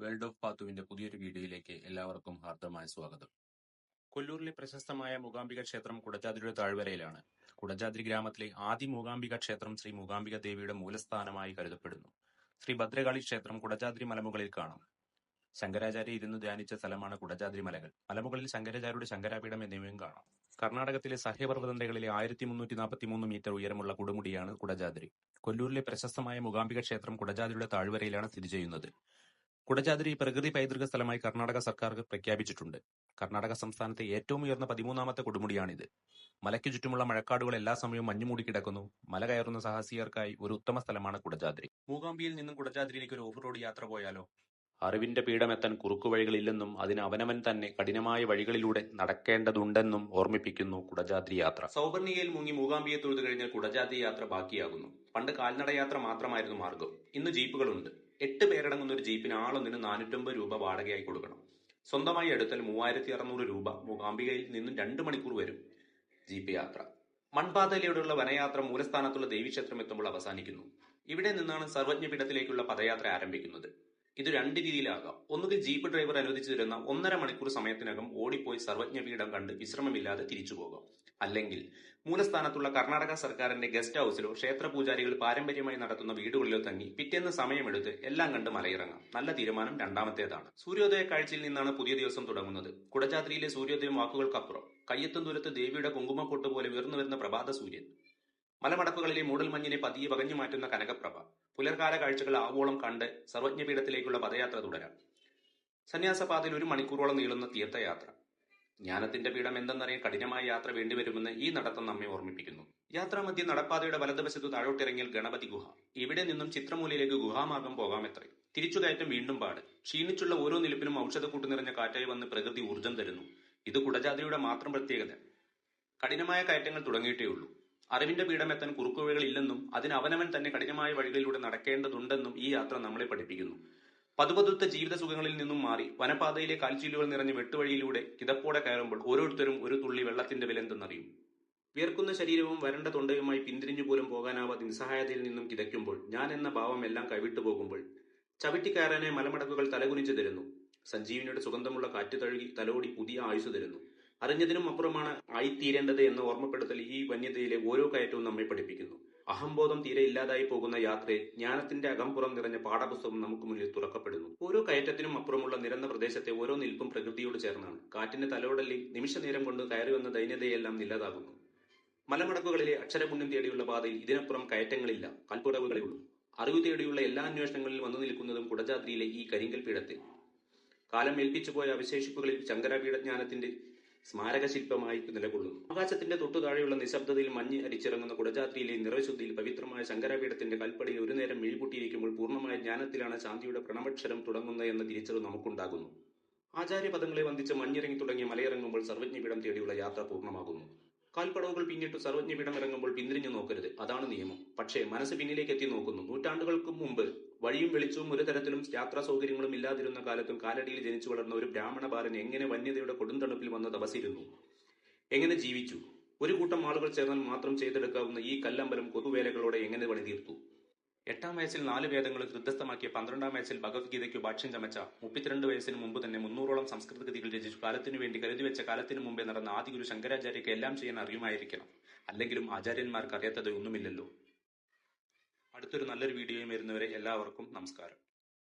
World of പാത്തുവിന്റെ പുതിയൊരു വീഡിയോയിലേക്ക് എല്ലാവർക്കും ഹാർദമായ സ്വാഗതം. കൊല്ലൂരിലെ പ്രശസ്തമായ മൂകാംബിക ക്ഷേത്രം കുടജാദ്രിയുടെ താഴ്വരയിലാണ്. കുടജാദ്രി ഗ്രാമത്തിലെ ആദ്യ മൂകാംബിക ക്ഷേത്രം ശ്രീ മൂകാംബിക ദേവിയുടെ മൂലസ്ഥാനമായി കരുതപ്പെടുന്നു. ശ്രീ ഭദ്രകാളി ക്ഷേത്രം കുടജാദ്രി മലമുകളിൽ കാണാം. ശങ്കരാചാര്യ ഇരുന്ന് ധ്യാനിച്ച സ്ഥലമാണ് കുടജാദ്രി മലകൾ. മലമുകളിൽ ശങ്കരാചാര്യയുടെ ശങ്കരാപീഠം എന്നിവയും കാണാം. കർണാടകത്തിലെ സഹ്യപർവതനിരകളിലെ ആയിരത്തി മുന്നൂറ്റി നാൽപ്പത്തി മൂന്ന് മീറ്റർ ഉയരമുള്ള കൊടുമുടിയാണ് കുടജാദ്രി കൊല്ലൂരിലെ പ്രശസ്തമായ മൂകാംബിക ക്ഷേത്രം കുടജാദ്രിയുടെ താഴ്വരയിലാണ് സ്ഥിതി ചെയ്യുന്നത്. കുടജാദ്രി പ്രകൃതി പൈതൃക സ്ഥലമായി കർണാടക സർക്കാർ പ്രഖ്യാപിച്ചിട്ടുണ്ട്. കർണാടക സംസ്ഥാനത്തെ ഏറ്റവും ഉയർന്ന പതിമൂന്നാമത്തെ കൊടുമുടിയാണിത്. മലയ്ക്ക് ചുറ്റുമുള്ള മഴക്കാടുകൾ എല്ലാ സമയവും മഞ്ഞുമൂടി കിടക്കുന്നു. മല കയറുന്ന സാഹസികർക്കായി ഒരു ഉത്തമ സ്ഥലമാണ് കുടജാദ്രി മൂകാംബിയിൽ നിന്നും കുടജാദ്രിയിലേക്ക് ഒരു ഓഫ് റോഡ് യാത്ര പോയാലോ? അറിവിന്റെ പീഠമെത്താൻ കുറുക്കുവഴികളില്ലെന്നും അതിന് അവനവൻ തന്നെ കഠിനമായ വഴികളിലൂടെ നടക്കേണ്ടതുണ്ടെന്നും ഓർമ്മിപ്പിക്കുന്നു കുടജാദ്രി യാത്ര. സൗവർണികയിൽ മുങ്ങി മൂകാംബിയെ തൊഴുതു കഴിഞ്ഞാൽ കുടജാദ്രി യാത്ര ബാക്കിയാകുന്നു. പണ്ട് കാൽനട യാത്ര മാത്രമായിരുന്നു മാർഗം ഇന്ന് ജീപ്പുകളുണ്ട്. എട്ട് പേരടങ്ങുന്ന ഒരു ജീപ്പിന് ആളൊന്നിന് നാനൂറ്റമ്പത് രൂപ വാടകയായി കൊടുക്കണം. സ്വന്തമായി എടുത്താൽ മൂവായിരത്തി അറുന്നൂറ് രൂപ. മൂകാംബികയിൽ നിന്നും രണ്ട് മണിക്കൂർ വരും ജീപ്പ് യാത്ര. മൺപാതയിലൂടെയുള്ള വനയാത്ര മൂലസ്ഥാനത്തുള്ള ദേവീക്ഷേത്രം എത്തുമ്പോൾ അവസാനിക്കുന്നു. ഇവിടെ നിന്നാണ് സർവജ്ഞപീഠത്തിലേക്കുള്ള പദയാത്ര ആരംഭിക്കുന്നത്. ഇത് രണ്ട് രീതിയിലാകാം. ഒന്നുകിൽ ജീപ്പ് ഡ്രൈവർ അനുവദിച്ചു തരുന്ന ഒന്നര മണിക്കൂർ സമയത്തിനകം ഓടിപ്പോയി സർവജ്ഞപീഠം കണ്ട് വിശ്രമമില്ലാതെ തിരിച്ചു പോകാം അല്ലെങ്കിൽ മൂലസ്ഥാനത്തുള്ള കർണാടക സർക്കാരിന്റെ ഗസ്റ്റ് ഹൌസിലോ ക്ഷേത്ര പൂജാരികൾ പാരമ്പര്യമായി നടത്തുന്ന വീടുകളിലോ തങ്ങി പിറ്റേന്ന് സമയമെടുത്ത് എല്ലാം കണ്ട് മലയിറങ്ങാം. നല്ല തീരുമാനം രണ്ടാമത്തേതാണ്. സൂര്യോദയ കാഴ്ചയിൽ നിന്നാണ് പുതിയ ദിവസം തുടങ്ങുന്നത്. കുടജാദ്രിയിലെ സൂര്യോദയം വാക്കുകൾക്കപ്പുറം. കയ്യെത്തും ദൂരത്ത് ദേവിയുടെ കുങ്കുമക്കൊട്ട് പോലെ ഉയർന്നു വരുന്ന പ്രഭാത സൂര്യൻ. മലമടക്കുകളിലെ മൂടൽമഞ്ഞിനെ പതിയെ വകഞ്ഞു മാറ്റുന്ന കനകപ്രഭ. പുലർകാല കാഴ്ചകൾ ആവോളം കണ്ട് സർവജ്ഞപീഠത്തിലേക്കുള്ള പദയാത്ര തുടരാം. സന്യാസപാതയിൽ ഒരു മണിക്കൂറോളം നീളുന്ന തീർത്ഥയാത്ര. ജ്ഞാനത്തിന്റെ പീഠം എന്തെന്നറിയാൻ കഠിനമായ യാത്ര വേണ്ടിവരുമെന്ന് ഈ നടത്തം നമ്മെ ഓർമ്മിപ്പിക്കുന്നു. യാത്രാമധ്യ നടപ്പാതയുടെ വലതുവശത്ത് താഴോട്ടിറങ്ങിയാൽ ഗണപതി ഗുഹ. ഇവിടെ നിന്നും ചിത്രമൂലയിലേക്ക് ഗുഹാമാർഗം പോകാമെത്രേ. തിരിച്ചുകയറ്റം വീണ്ടും പാട്. ക്ഷീണിച്ചുള്ള ഓരോ നിലപ്പിലും ഔഷധക്കൂട്ട് നിറഞ്ഞ കാറ്റായി വന്ന് പ്രകൃതി ഊർജം തരുന്നു. ഇത് കുടജാതിയുടെ മാത്രം പ്രത്യേകത. കഠിനമായ കയറ്റങ്ങൾ തുടങ്ങിയിട്ടേ ഉള്ളൂ. അറിവിന്റെ പീഠമെത്താൻ കുറുക്കുവഴികളില്ലെന്നും അതിന് അവനവൻ തന്നെ കഠിനമായ വഴികളിലൂടെ നടക്കേണ്ടതുണ്ടെന്നും ഈ യാത്ര നമ്മളെ പഠിപ്പിക്കുന്നു. പതുപതുത്ത ജീവിത സുഖങ്ങളിൽ നിന്നും മാറി വനപാതയിലെ കാൽച്ചീലുകൾ നിറഞ്ഞ വെട്ടുവഴിയിലൂടെ കിതപ്പോടെ കയറുമ്പോൾ ഓരോരുത്തരും ഒരു തുള്ളി വെള്ളത്തിന്റെ വിലന്തെന്നറിയും വിയർക്കുന്ന ശരീരവും വരണ്ട തൊണ്ടയുമായി പിന്തിരിഞ്ഞു പോലും പോകാനാവാതെ നിസ്സഹായതയിൽ നിന്നും കിതയ്ക്കുമ്പോൾ ഞാൻ എന്ന ഭാവം എല്ലാം കൈവിട്ടു പോകുമ്പോൾ ചവിട്ടിക്കയറാനെ മലമടക്കുകൾ തലകുനിച്ചു തരുന്നു. സഞ്ജീവിനിയുടെ സുഗന്ധമുള്ള കാറ്റ് തഴുകി തലോടി പുതിയ ആയുസ് തരുന്നു. അറിഞ്ഞതിനും അപ്പുറമാണ് ആയിത്തീരേണ്ടത് എന്ന ഓർമ്മപ്പെടുത്തൽ ഈ വന്യതയിലെ ഓരോ കയറ്റവും നമ്മെ പഠിപ്പിക്കുന്നു. അഹംബോധം തീരെ ഇല്ലാതായി പോകുന്ന യാത്രയിൽ ജ്ഞാനത്തിന്റെ അകംപുറം നിറഞ്ഞ പാഠപുസ്തകം നമുക്ക് മുന്നിൽ തുറക്കപ്പെടുന്നു. ഓരോ കയറ്റത്തിനും അപ്പുറമുള്ള നിരന്ന പ്രദേശത്തെ ഓരോ നിൽപ്പും പ്രകൃതിയോട് ചേർന്നാണ്. കാറ്റിന്റെ തലോടലിൽ നിമിഷ നേരം കൊണ്ട് കയറി വന്ന ദൈന്യതയെല്ലാം ഇല്ലാതാകുന്നു മലമടക്കുകളിലെ അക്ഷരപുണ്യം തേടിയുള്ള പാതയിൽ ഇതിനപ്പുറം കയറ്റങ്ങളില്ല കൽപ്പുറവുകളേ ഉള്ളൂ അറിവ് തേടിയുള്ള എല്ലാ അന്വേഷണങ്ങളിലും വന്നു നിൽക്കുന്നതും കുടജാദ്രിയിലെ ഈ കരിങ്കൽ പീഠത്തിൽ. കാലം ഏൽപ്പിച്ചു പോയ അവശേഷിപ്പുകളിൽ ശങ്കരപീഠജ്ഞാനത്തിന്റെ സ്മാരക ശില്പമായി നിലകൊള്ളുന്നു. ആകാശത്തിന്റെ തൊട്ടു താഴെയുള്ള നിശബ്ദതയിൽ മഞ്ഞ് അരിച്ചിറങ്ങുന്ന കുടജാത്രിയിലെ നിറശുദ്ധിയിൽ പവിത്രമായ ശങ്കരപീഠത്തിന്റെ കൽപ്പടിയിൽ ഒരു നേരം മിഴിപൂട്ടിയിരിക്കുമ്പോൾ പൂർണമായ ജ്ഞാനത്തിലാണ് ശാന്തിയുടെ പ്രണമക്ഷരം തുടങ്ങുന്നത് എന്ന തിരിച്ചറിവ് നമുക്കുണ്ടാകുന്നു. ആചാര്യപദങ്ങളെ വന്ദിച്ച് മഞ്ഞിറങ്ങി തുടങ്ങി മലയിറങ്ങുമ്പോൾ സർവജ്ഞപീഠം തേടിയുള്ള യാത്ര പൂർണമാകുന്നു. കാൽപ്പടവുകൾ പിന്നിട്ട് സർവജ്ഞപീഠം ഇറങ്ങുമ്പോൾ പിന്തിരിഞ്ഞു നോക്കരുത്. അതാണ് നിയമം. പക്ഷേ മനസ്സ് പിന്നിലേക്ക് എത്തി നോക്കുന്നു. നൂറ്റാണ്ടുകൾക്ക് മുമ്പ് വഴിയും വെളിച്ചവും ഒരു തരത്തിലും യാത്രാ സൗകര്യങ്ങളും ഇല്ലാതിരുന്ന കാലത്തും കാലടിയിൽ ജനിച്ചു വളർന്ന ഒരു ബ്രാഹ്മണ ബാലൻ എങ്ങനെ വന്യതയുടെ കൊടുന്തണുപ്പിൽ വന്ന് തപസിരുന്നു എങ്ങനെ ജീവിച്ചു? ഒരു കൂട്ടം ആളുകൾ ചേർന്നാൽ മാത്രം ചെയ്തെടുക്കാവുന്ന ഈ കല്ലമ്പലം കൊതുവേലകളോടെ എങ്ങനെ വഴിതീർത്തു? എട്ടാം വയസ്സിൽ നാല് വേദങ്ങൾ ഹൃദയസ്ഥമാക്കിയ പന്ത്രണ്ടാം വയസ്സിൽ ഭഗവത്ഗീതയ്ക്ക് ഭാഷ്യം ചമച്ച മുപ്പത്തിരണ്ട് വയസ്സിന് മുമ്പ് തന്നെ മുന്നൂറോളം സംസ്കൃത കൃതികൾ രചിച്ചു. കാലത്തിനു വേണ്ടി കരുതി വെച്ച കാലത്തിനു മുമ്പേ നടന്ന ആദിഗുരു ശങ്കരാചാര്യക്ക് എല്ലാം ചെയ്യാൻ അറിയുമായിരിക്കണം. അല്ലെങ്കിലും ആചാര്യന്മാർക്ക് അറിയാത്തത് ഒന്നുമില്ലല്ലോ. അടുത്തൊരു നല്ലൊരു വീഡിയോയും വരുന്നവരെ എല്ലാവർക്കും നമസ്കാരം.